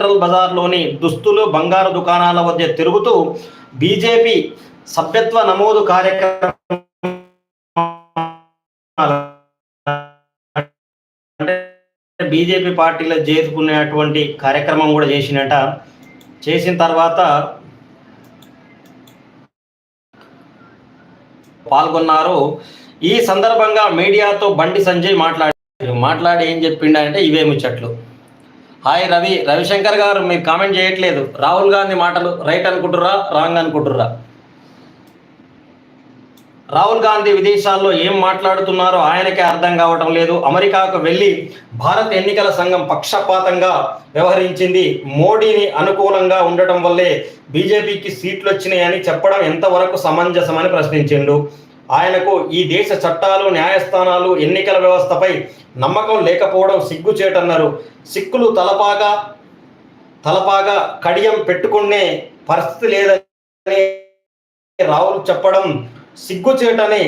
Central బజార్లోని దుస్తులు బంగారు దుకాణాల వద్ద తిరుగుతూ బీజేపీ సభ్యత్వ నమోదు కార్యక్రమం అంటే బీజేపీ పార్టీలో చేరుకునేటువంటి కార్యక్రమం కూడా చేసినట చేసిన తర్వాత పాల్గొన్నారు. ఈ సందర్భంగా మీడియాతో బండి సంజయ్ మాట్లాడి మాట్లాడి ఏం చెప్పిండంటే ఇవే ముచ్చట్లు. హాయ్ రవి రవిశంకర్ గారు మీరు కామెంట్ చేయట్లేదు. రాహుల్ గాంధీ మాటలు రైట్ అనుకుంటురా రాంగ్ అనుకుంటురా రాహుల్ గాంధీ విదేశాల్లో ఏం మాట్లాడుతున్నారో ఆయనకే అర్థం కావటం లేదు. అమెరికాకు వెళ్ళి భారత్ ఎన్నికల సంఘం పక్షపాతంగా వ్యవహరించింది. మోడీని అనుకూలంగా ఉండటం వల్లే బీజేపీకి సీట్లు వచ్చినాయని చెప్పడం ఎంతవరకు సమంజసమని ప్రశ్నించిండు. ఆయనకు ఈ దేశ చట్టాలు న్యాయస్థానాలు ఎన్నికల వ్యవస్థపై నమ్మకం లేకపోవడం సిగ్గుచేటన్నారు. సిక్కులు తలపాగా తలపాగా కడియం పెట్టుకునే పరిస్థితి లేదని రాహుల్ చెప్పడం సిగ్గుచేటని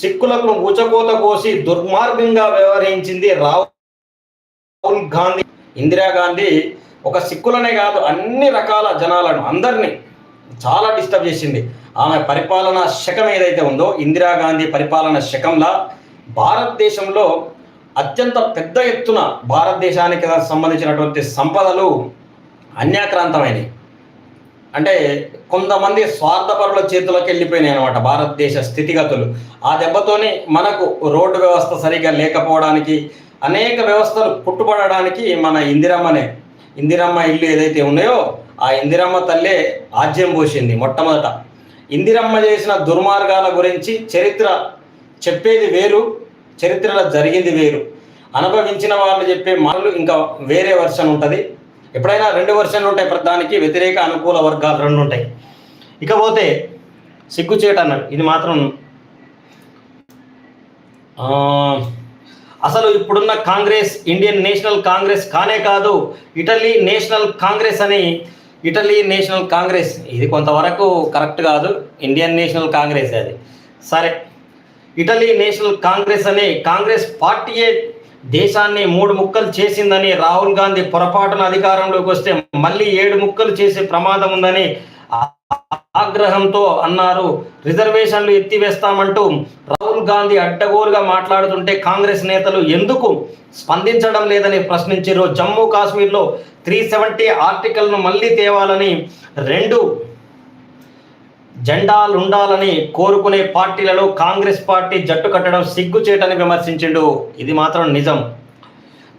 సిక్కులకు ఊచకోత కోసి దుర్మార్గంగా వ్యవహరించింది రాహుల్ గాంధీ. ఇందిరాగాంధీ ఒక సిక్కులనే కాదు అన్ని రకాల జనాలను అందరినీ చాలా డిస్టర్బ్ చేసింది. ఆమె పరిపాలన శకం ఏదైతే ఉందో ఇందిరాగాంధీ పరిపాలన శకంలా భారతదేశంలో అత్యంత పెద్ద ఎత్తున భారతదేశానికి సంబంధించినటువంటి సంపదలు అన్యాక్రాంతమైనవి అంటే కొంతమంది స్వార్థపరుల చేతులకు వెళ్ళిపోయినాయి అనమాట భారతదేశ స్థితిగతులు. ఆ దెబ్బతోనే మనకు రోడ్డు వ్యవస్థ సరిగా లేకపోవడానికి అనేక వ్యవస్థలు పుట్టుపడడానికి మన ఇందిరమ్మనే ఇందిరమ్మ ఇల్లు ఏదైతే ఉన్నాయో ఆ ఇందిరమ్మ తల్లే ఆజ్యం పోసింది మొట్టమొదట. ఇందిరమ్మ చేసిన దుర్మార్గాల గురించి చరిత్ర చెప్పేది వేరు చరిత్రలో జరిగింది వేరు. అనుభవించిన వాళ్ళు చెప్పే మాటలు ఇంకా వేరే వర్షన్ ఉంటుంది. ఎప్పుడైనా రెండు వర్షన్లు ఉంటాయి ప్రధానికి వ్యతిరేక అనుకూల వర్గాలు రెండు ఉంటాయి. ఇకపోతే సిగ్గుచేట అన్నాడు ఇది మాత్రం అసలు ఇప్పుడున్న కాంగ్రెస్ ఇండియన్ నేషనల్ కాంగ్రెస్ కానే కాదు ఇటలీ నేషనల్ కాంగ్రెస్ అని ఇటలీ నేషనల్ కాంగ్రెస్. ఇది కొంతవరకు కరెక్ట్ కాదు. ఇండియన్ నేషనల్ కాంగ్రెస్ అది. సరే. ఇటలీ నేషనల్ కాంగ్రెస్ అనే కాంగ్రెస్ పార్టీయే దేశాన్ని మూడు ముక్కలు చేసిందని రాహుల్ గాంధీ పొరపాటున అధికారంలోకి వస్తే మళ్ళీ ఏడు ముక్కలు చేసే ప్రమాదం ఉందని ఆగ్రహంతో అన్నారు రిజర్వేషన్లు ఎత్తివేస్తామంటూ రాహుల్ గాంధీ అడ్డగోలుగా మాట్లాడుతుంటే కాంగ్రెస్ నేతలు ఎందుకు స్పందించడం లేదని ప్రశ్నించారు జమ్మూ కాశ్మీర్లో త్రీ సెవెంటీ ఆర్టికల్ను మళ్ళీ తేవాలని రెండు జెండాలుండాలని కోరుకునే పార్టీలలో కాంగ్రెస్ పార్టీ జట్టు కట్టడం సిగ్గుచేటని విమర్శించిండు. ఇది మాత్రం నిజం.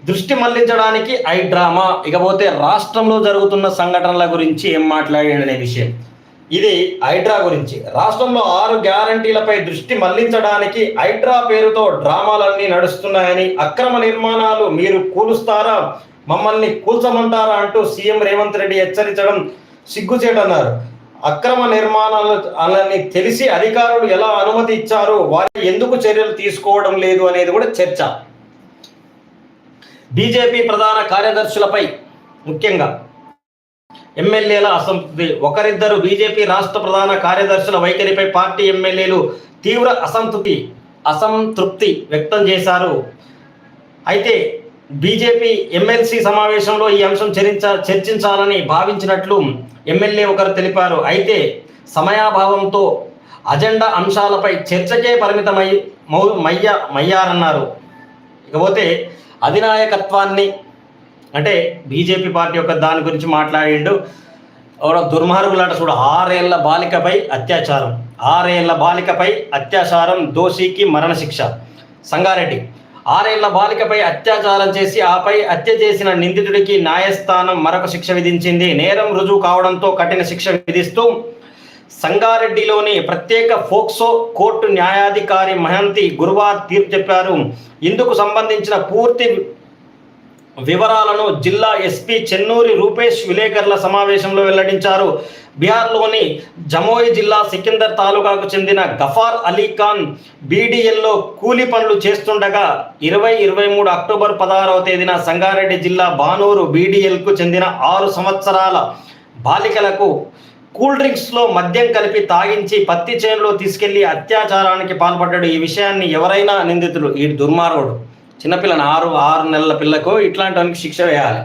దృష్టి మళ్ళించడానికి ఐ డ్రామా ఇకపోతే రాష్ట్రంలో జరుగుతున్న సంఘటనల గురించి ఏం మాట్లాడాడనే విషయం. ఇది హైడ్రా గురించి. రాష్ట్రంలో ఆరు గ్యారంటీలపై దృష్టి మళ్ళించడానికి హైడ్రా పేరుతో డ్రామాలన్నీ నడుస్తున్నాయని అక్రమ నిర్మాణాలు మీరు కూలుస్తారా మమ్మల్ని కూల్చమంటారా అంటూ సీఎం రేవంత్ రెడ్డి హెచ్చరించడం సిగ్గుచేటన్నారు అక్రమ నిర్మాణాలు అలాని తెలిసి అధికారులు ఎలా అనుమతి ఇచ్చారు వారి ఎందుకు చర్యలు తీసుకోవడం లేదు అనేది కూడా చర్చ. బీజేపీ ప్రధాన కార్యదర్శులపై ముఖ్యంగా ఎమ్మెల్యేల అసంతృప్తి. ఒకరిద్దరు బీజేపీ రాష్ట్ర ప్రధాన కార్యదర్శుల వైఖరిపై పార్టీ ఎమ్మెల్యేలు తీవ్ర అసంతృప్తి అసంతృప్తి వ్యక్తం చేశారు. అయితే బీజేపీ ఎమ్మెల్సీ సమావేశంలో ఈ అంశం చరించ చర్చించాలని భావించినట్లు ఎమ్మెల్యే ఒకరు తెలిపారు. అయితే సమయాభావంతో అజెండా అంశాలపై చర్చకే పరిమితమై మౌ మయ్య మయ్యారన్నారు. ఇకపోతే అధినాయకత్వాన్ని అంటే బీజేపీ పార్టీ యొక్క దాని గురించి మాట్లాడిండు. ఎవరో దుర్మార్గులాట చూడు ఆరేళ్ళ బాలికపై అత్యాచారం. ఆరేళ్ళ బాలికపై అత్యాచారం దోషికి మరణశిక్ష. సంగారెడ్డి. ఆరేళ్ళ బాలికపై అత్యాచారం చేసి ఆపై హత్య చేసిన నిందితుడికి న్యాయస్థానం మరొక శిక్ష విధించింది. నేరం రుజువు కావడంతో కఠిన శిక్ష విధిస్తూ సంగారెడ్డిలోని ప్రత్యేక ఫోక్సో కోర్టు న్యాయాధికారి మహంతి గురువార్ తీర్పు చెప్పారు. ఇందుకు సంబంధించిన పూర్తి వివరాలను జిల్లా ఎస్పీ చెన్నూరి రూపేష్ విలేకరుల సమావేశంలో వెల్లడించారు. బీహార్లోని జమోయి జిల్లా సికిందర్ తాలూకాకు చెందిన గఫార్ అలీ ఖాన్ బీడీఎల్లో కూలి పనులు చేస్తుండగా ఇరవై ఇరవై మూడు అక్టోబర్ పదహారవ తేదీన సంగారెడ్డి జిల్లా బానూరు బీడీఎల్కు చెందిన ఆరు సంవత్సరాల బాలికలకు కూల్ డ్రింక్స్లో మద్యం కలిపి తాగించి పత్తి చేనులో తీసుకెళ్ళి అత్యాచారానికి పాల్పడ్డాడు ఈ విషయాన్ని ఎవరైనా నిందితులు. ఈ దుర్మార్గుడు. చిన్నపిల్లని ఆరు ఆరు నెలల పిల్లకు ఇట్లాంటి శిక్ష వేయాలి.